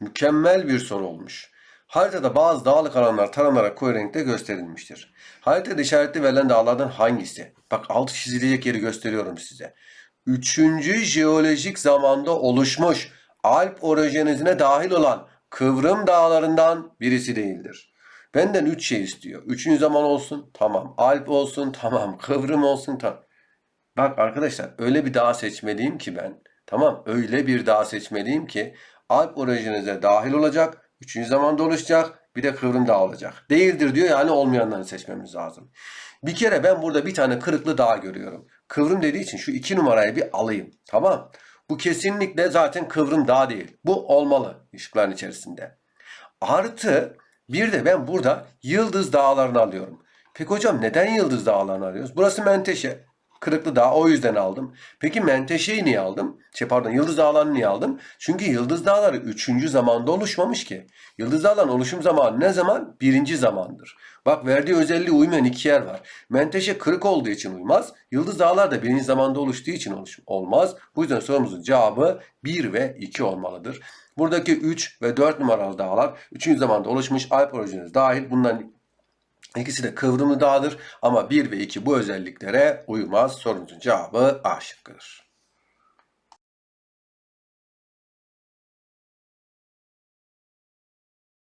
Mükemmel bir soru olmuş. Haritada bazı dağlık alanlar taranarak koyu renkte gösterilmiştir. Haritada işaretli verilen dağlardan hangisi? Bak altı çizilecek yeri gösteriyorum size. Üçüncü jeolojik zamanda oluşmuş Alp orojenizine dahil olan Kıvrım dağlarından birisi değildir. Benden üç şey istiyor. Üçüncü zaman olsun tamam. Alp olsun tamam. Kıvrım olsun tamam. Bak arkadaşlar öyle bir dağ seçmeliyim ki ben. Tamam öyle bir dağ seçmeliyim ki Alp orijinize dahil olacak. Üçüncü zamanda oluşacak. Bir de kıvrım dağ olacak. Değildir diyor yani olmayanlarını seçmemiz lazım. Bir kere ben burada bir tane kırıklı dağ görüyorum. Kıvrım dediği için şu iki numarayı bir alayım. Tamam. Bu kesinlikle zaten kıvrım dağ değil. Bu olmalı ışıkların içerisinde. Artı bir de ben burada yıldız dağlarını alıyorum. Peki hocam neden yıldız dağlarını arıyoruz? Burası Menteşe. Kırıklı Dağ o yüzden aldım. Peki Menteşe'yi niye aldım? Şey pardon Yıldız Dağları'nı niye aldım? Çünkü Yıldız Dağları 3. zamanda oluşmamış ki. Yıldız Dağları'nın oluşum zamanı ne zaman? Birinci zamandır. Bak verdiği özelliği uymayan iki yer var. Menteşe kırık olduğu için uymaz. Yıldız Dağlar da birinci zamanda oluştuğu için oluş olmaz. Bu yüzden sorumuzun cevabı 1 ve 2 olmalıdır. Buradaki 3 ve 4 numaralı dağlar 3. zamanda oluşmuş Alp orijiniz dahil. Bunların İkisi de kıvrımlı dağdır ama 1 ve 2 bu özelliklere uymaz. Sorumuzun cevabı A şıkkıdır.